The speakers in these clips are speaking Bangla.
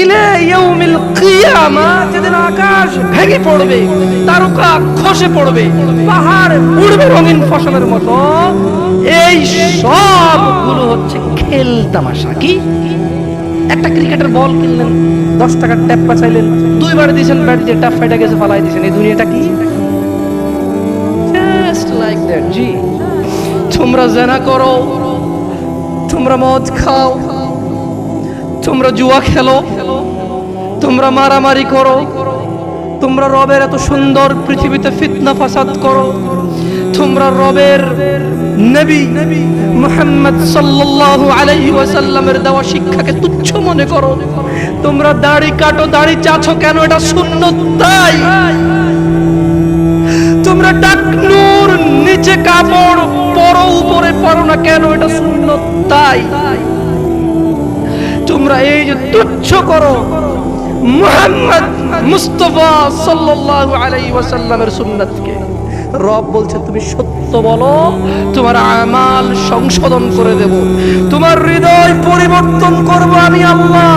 ইলে ইয়াউমিল কিয়ামা, যেদিন আকাশ ভেঙে পড়বে, তারকা খসে পড়বে, পাহাড় উড়বে রঙিন ফসলের মতো। এই সবগুলো হচ্ছে খেল তামাশা। কি? একটা ক্রিকেটের বল কিনলেন, দশ টাকার ট্যাপ পাচাইলেন দুইবার দিয়েছেন ব্যাট দিয়ে ট্যাপ ফাইটা গেছে, ফালাই দিয়েছেন। এই দুনিয়াটা কি? জাস্ট লাইক জি। তোমরা জেনা করো, তোমরা মদ খাও তোমরা জুয়া খেলো, তোমরা মারামারি করো, তোমরা রবের এত সুন্দর পৃথিবীতে ফিতনা ফাসাদ করো, তোমরা রবের নবী মুহাম্মদ সাল্লাল্লাহু আলাইহি ওয়াসাল্লামের দেওয়া শিক্ষাকে তুচ্ছ মনে করো। তোমরা দাড়ি কাটো, দাড়ি চাছো কেন? এটা সুন্নত তাই। তোমরা টাকনুর নিচে কাপড় পরো, উপরে পরো না কেন? এটা সুন্নত তাই। তোমরা এই যে তুচ্ছ করো। মুহাম্মদ মুস্তফা সাল্লাল্লাহু আলাইহি ওয়াসাল্লামের সুন্নাতকে। রব বলছে, তুমি সত্য বলো, তোমার আমাল সংশোধন করে দেব। তোমার হৃদয় পরিবর্তন করব আমি আল্লাহ।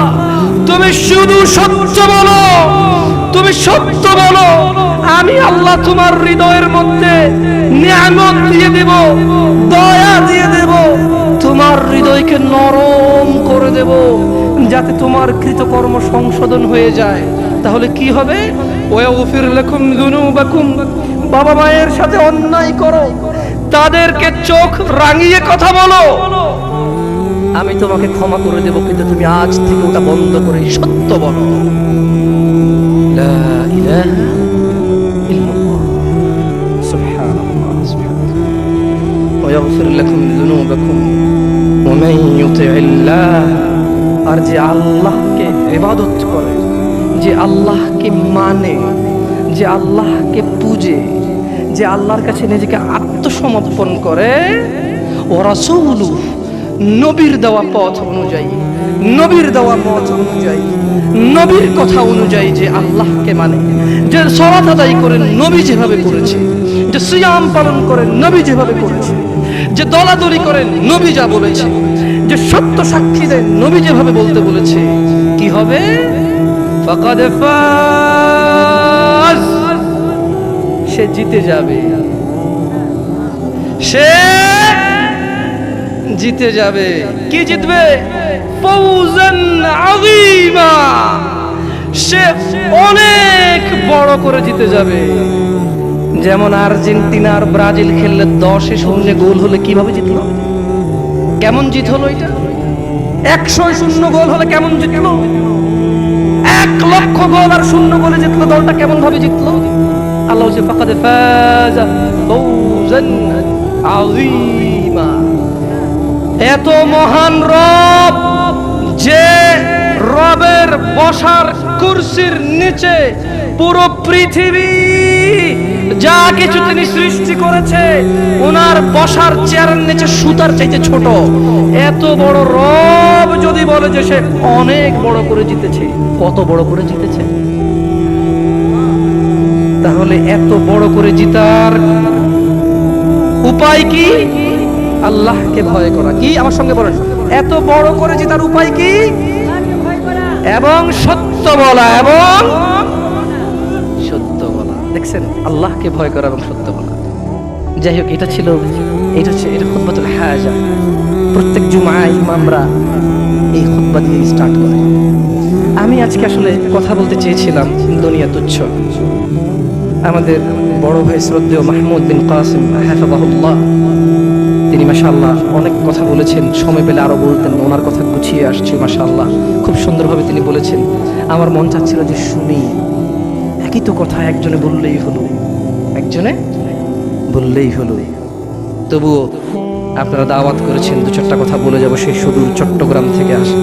তুমি শুধু সত্য বলো, তুমি সত্য বলো। আমি আল্লাহ তোমার হৃদয়ের মধ্যে নিয়ামত দিয়ে দেব, দয়া দিয়ে দেব। তোমার হৃদয়কে নরম করে দেব যাতে তোমার কৃতকর্ম সংশোধন হয়ে যায় তাহলে কি হবে ওয়াগফির লাকুম যুনুবাকুম বাবা মায়ের সাথে অন্যায় করো তাদেরকে চোখ রাঙিয়ে কথা বলো আমি তোমাকে ক্ষমা করে দেব কিন্তু তুমি আজ থেকে ওটা বন্ধ করে সত্য বলো লা ইলাহা ইল্লাল্লাহ সুবহানাল্লাহ সুবহানাল্লাহ ويغفر لكم ذنوبكم ومن يطع الله আর যে আল্লাহকে ইবাদত করে, যে আল্লাহকে মানে যে আল্লাহকে পূজে, যে আল্লাহর কাছে নিজেকে আত্মসমর্পণ করে, ও রাসূলু, নবীর দেওয়া পথ অনুযায়ী, নবীর দেওয়া পথ অনুযায়ী, নবীর কথা অনুযায়ী যে আল্লাহকে মানে যে সলাত আদায় করে নবী যেভাবে করেছে, যে সিয়াম পালন করে নবী যেভাবে করেছে যে দলাদলি করেন নবী যা বলেছে, যে সত্য সাক্ষী দেন নবী যেভাবে বলতে বলেছে, কি হবে? সে জিতে যাবে। সে জিতে যাবে। কি জিতবে? সে অনেক বড় করে জিতে যাবে। যেমন আর্জেন্টিনা আর ব্রাজিল খেললে দশে শূন্য গোল হলে কীভাবে জিতল? কেমন জিত হলো এটা? একশো শূন্য গোল হলে কেমন জিতলো? এক লক্ষ গোল আর শূন্য গোলে জিতলো দলটা কেমন ভাবে জিতলো? আল্লাহ যে ফাকাদে ফাজা ফৌজান আযীমা। এত মহান রব যে রবের বসার কুরসির নিচে পুরো পৃথিবী যা কিছু তিনি সৃষ্টি করেছে ওনার বসার চেয়ারের নিচে সুতার চাইতে ছোট। এত বড় রব যদি বলে যে সে অনেক বড় করে জিতেছে কত বড় করে জিতেছে? তাহলে এত বড় করে জিতার উপায় কি? আল্লাহকে ভয় করা। কি? আমার সঙ্গে বলেন। এত বড় করে জেতার উপায় কি? এবং সত্য বলা এবং দেখছেন, আল্লাহকে ভয় করা এবং সত্য বলা। যাই হোক, এটা ছিল, এটা হচ্ছে, এটা খুদ্বাতুল হাজা। প্রত্যেক জুমায় ইমামরা এই খুদ্া দিয়ে স্টার্ট করে। আমি আজকে আসলে কথা বলতে চেয়েছিলাম দুনিয়া তুচ্ছ। আমাদের বড় ভাই শ্রদ্ধেয় মাহমুদ বিন কাসিম হাফাবাহুল্লাহ তিনি মাশাআল্লাহ অনেক কথা বলেছেন, সময় পেলে আরও বলতেন, ওনার কথা গুছিয়ে আসছে মাশাআল্লাহ। খুব সুন্দরভাবে তিনি বলেছেন, আমার মন চাচ্ছিল যে শুনি। একই তো কথা একজনে বললেই হলো। একজনে বললেই হলো। তবুও আপনারা দাওয়াত করেছেন, দু চারটা কথা বলে যাব সেই সুদূর চট্টগ্রাম থেকে আসে।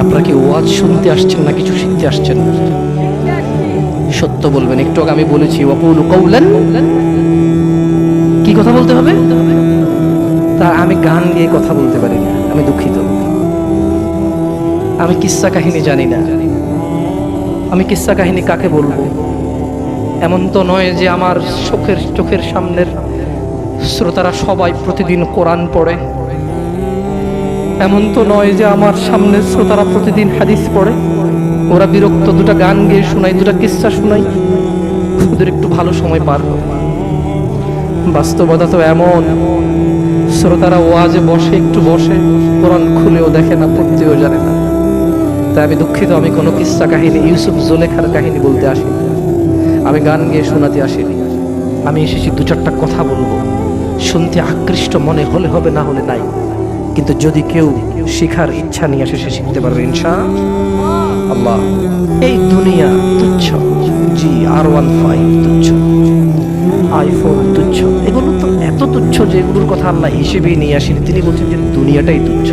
আপনারা কি ওয়াজ শুনতে আসছেন না কিছু শিখতে আসছেন? সত্য বলবেন, একটু আমি বলেছি, ওয়াকুলু কৌলান কি কথা বলতে হবে? তা আমি গান গিয়ে কথা বলতে পারি আমি দুঃখিত। আমি কিস্সা কাহিনী জানি না। আমি কিস্সা কাহিনী কাকে বলব? এমন তো নয় যে আমার চোখের চোখের সামনের শ্রোতারা সবাই প্রতিদিন কোরআন পড়ে। এমন তো নয় যে আমার সামনে শ্রোতারা প্রতিদিন হাদিস পড়ে। ওরা বিরক্ত, দুটো গান গেয়ে শোনাই দুটো কিস্সা শোনাই ওদের একটু ভালো সময় পার। বাস্তবতা তো এমন। শ্রোতারা ওয়াজে বসে, একটু বসে, কোরআন খুলেও দেখে না, পড়তেও জানে না। তাই আমি দুঃখিত, আমি কোনো কিস্সা কাহিনী, ইউসুফ জোলেখার কাহিনী বলতে আসিনি। আমি গান গেয়ে শোনাতে আসিনি। আমি এসেছি দু চারটা কথা বলব। শুনতে আকৃষ্ট মনে হলে হবে, না হলে নাই। কিন্তু যদি কেউ শিখার ইচ্ছা নিয়ে আসে, সে শিখতে পারবে, ইনশা আল্লাহ। এই দুনিয়া তুচ্ছ। জি আর ওয়ান ফাইভ তুচ্ছ। আইফোন তুচ্ছ। এগুলো তো এত তুচ্ছ যে এগুলোর কথা আল্লাহ হিসেবেই নিয়ে আসেনি। তিনি বলছেন যে দুনিয়াটাই তুচ্ছ।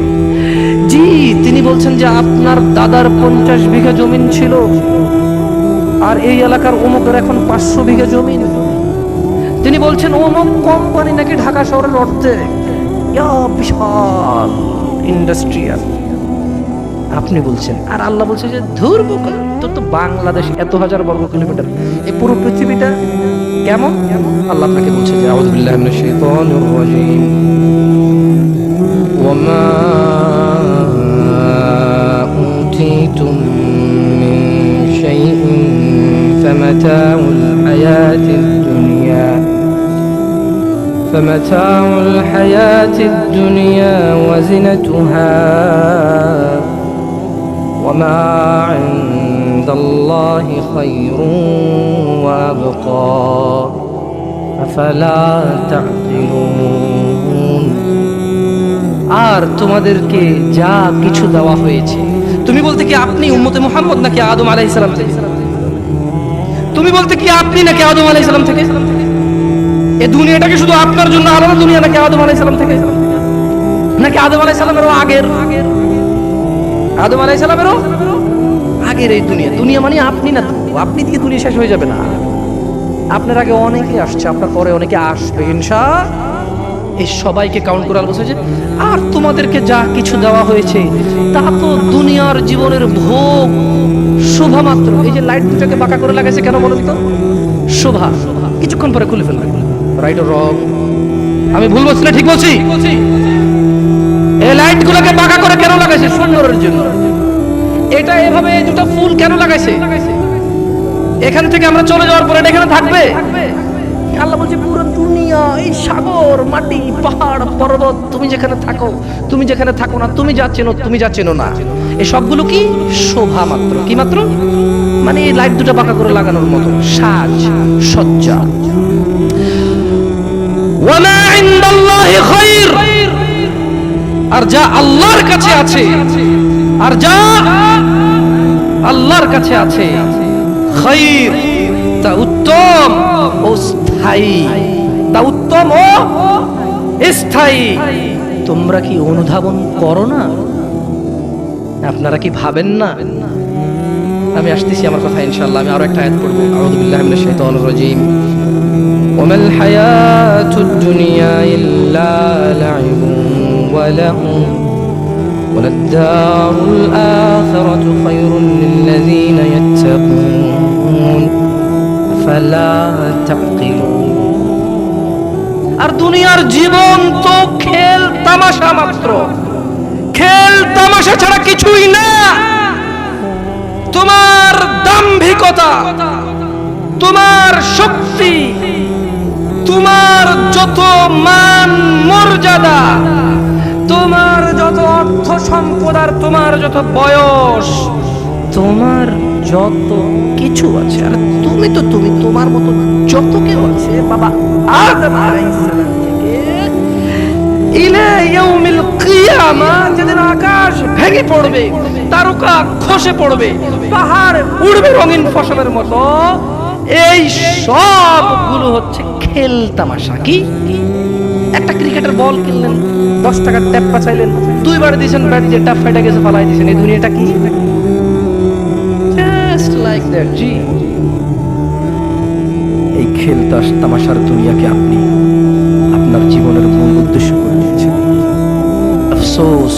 জি, তিনি বলছেন যে আপনার দাদার পঞ্চাশ বিঘা জমিন ছিল, আর এই এলাকার অমুকের এখন পাঁচশো বিঘা জমিন। তিনি বলছেন, অমুক কোম্পানি নাকি ঢাকা শহরের অর্ধেক। বিশাল ইন্ডাস্ট্রিয়াল। আপনি বলছেন, আর আল্লাহ বলছে যে ধুর তোর তো বাংলাদেশ এত হাজার বর্গ কিলোমিটার। এই পুরো পৃথিবীটা কেমন? আল্লাহ আপনাকে বলছে যে, আউযু বিল্লাহি মিনাশ শাইতানির রাজিম। ওয়ামা উতিতুম মিন শাইইন ফামাতাউল হায়াতিদ দুনিয়া فمتاع الحياة الدنيا وزنتها وما عند الله خير وأبقى أفلا تعقلون আর তোমাদেরকে যা কিছু দেওয়া হয়েছে তুমি বলতে কি আপনি উম্মতে মুহাম্মদ নাকি আদম আলাইহিস সালাম থেকে? তুমি বলতে কি আপনি নাকি আদম আলাইহিস সালাম থেকে? এই দুনিয়াটাকে শুধু আপনার জন্য আলাদা দুনিয়া নাকি আদম আলাইহিস সালাম থেকে? নাকি আদম আলাইহিস সালামেরও আগের? আদম আলাইহিস সালামেরও আগের এই দুনিয়া। দুনিয়া মানে আপনি না তো আপনি দিয়ে দুনিয়া শেষ হয়ে যাবে না। আপনার আগে অনেকে আসছে, আপনার পরে অনেকে আসবে, ইনশা এই সবাইকে কাউন্ট করে বলছে যে আর তোমাদেরকে যা কিছু দেওয়া হয়েছে, তা তো দুনিয়ার জীবনের ভোগ। শোভা মাত্র। এই যে লাইট দুটাকে বাঁকা করে লাগাইছে কেন বলুন তো? শোভা। কিছুক্ষণ পরে খুলে ফেলবে। রাইট রং আমি ভুল বলছি না, ঠিক বলছি? এই লাইট গুলোকে বাঁকা করে কেন লাগাইছে? সুন্দরের জন্য। এটা এভাবে দুটো ফুল কেন লাগাইছে? এখান থেকে আমরা চলে যাওয়ার পরে এটা এখানে থাকবে? আল্লাহ বলছে, পুরো দুনিয়া এই সাগর, মাটি, পাহাড়, পর্বত, তুমি যেখানে থাকো, তুমি যেখানে থাকো না, তুমি যা চেনো, তুমি যা চেনো না। এই সবগুলো কি? শোভা মাত্র। কি মাত্র? মানে এই লাইট দুটো বাঁকা করে লাগানোর মতো। সাজ, সজ্জা। আর যা আল্লাহর কাছে আছে, আর যা আল্লাহর কাছে আছে খায়র তা উত্তম। ও স্থায়ী তা উত্তম ও স্থায়ী তোমরা কি অনুধাবন করো না আপনারা কি ভাবেন না আমি আসতেছি আমার কথা ইনশাআল্লাহ আমি আরো একটা আয়াত পড়বো আউযু বিল্লাহি মিনাশ শাইতানির রাজিম وما الحياة الدنيا إلا لعب ولهو وللدار الآخرة خير للذين يتقون فلا تعقلون আর দুনিয়ার জীবন তো খেল তামাশা মাত্র। খেল তামাশা ছাড়া কিছুই না। তোমার দাম্ভিকতা, তোমার শক্তি, তোমার যত মান মর্যাদা, তোমার যত অর্থ সম্পদ আর তোমার যত বয়স, তোমার যত কিছু আছে, আর তুমি তো, তুমি তোমার মতো যত কেউ আছে, বাবা, আদম ইয়াউমিল কিয়ামা, যেদিন আকাশ ভেঙে পড়বে, তারকা খসে পড়বে, পাহাড় উড়বে রঙিন ফসলের মতো, এই সবগুলো হচ্ছে খেল তামাশা। কি? একটা ক্রিকেটের বল কিনলেন, দশ টাকার ট্যাপ পাচাইলেন দুইবার দিয়েছেন ব্যাট দিয়ে ট্যাপ ফাইটা গেছে, ফালাই দিয়েছেন, এই দুনিয়াটা কি? জি। এই খেল তামাশার দুনিয়াকে আপনি আপনার জীবনের মূল উদ্দেশ্য করে নিয়েছেন আফসোস,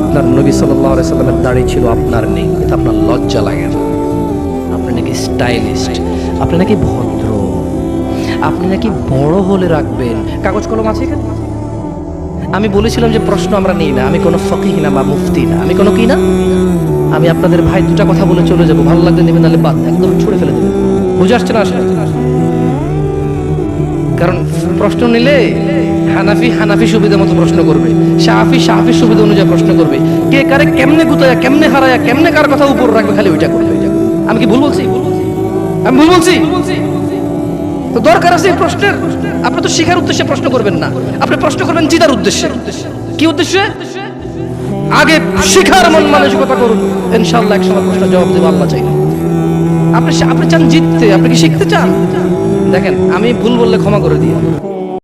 আপনার নবী আলাইহি সাল্লামের দাড়ি ছিল আপনার নেই, এটা আপনার লজ্জা লাগে না। আপনি নাকি স্টাইলিস্ট, আপনি নাকি ভদ্র, আপনি নাকি বড় হলে রাখবেন। কাগজ কলম আছে এখানে? আমি বলেছিলাম যে প্রশ্ন আমরা নিই না, আমি কোনো ফকিহ না বা মুফতি না, আমি কোনো কি না? আমি আপনাদের ভাই দুটা কথা বলে চলে যাব। ভালো লাগলে নেবেন তাহলে বাদ, একদম ছুড়ে ফেলে দেবেন বুঝে আসছে না? কারণ প্রশ্ন নিলে হানাফি হানাফি সুবিধা মতো প্রশ্ন করবে শাহাফি শাহাফি সুবিধা অনুযায়ী প্রশ্ন করবে। কে কারে কেমনে গুতায়া, কেমনে হারায়া, কেমনে কার কথা উপর রাখবে, খালি ওইটা করবে আমি কি ভুল বলছি? আমি ভুল বলছি? তো দরকার আছে এই প্রশ্নের? আপনি তো শিখার উদ্দেশ্যে প্রশ্ন করবেন না। আপনি প্রশ্ন করবেন জিতার উদ্দেশ্যে। কি উদ্দেশ্যে? আগে শিখার মন মানসিকতা করুন। ইনশাল্লাহ এক সময় প্রশ্ন জবাব দেবো, আল্লাহ চাই। আপনি আপনি চান জিততে, আপনি কি শিখতে চান? দেখেন, আমি ভুল বললে ক্ষমা করে দিই।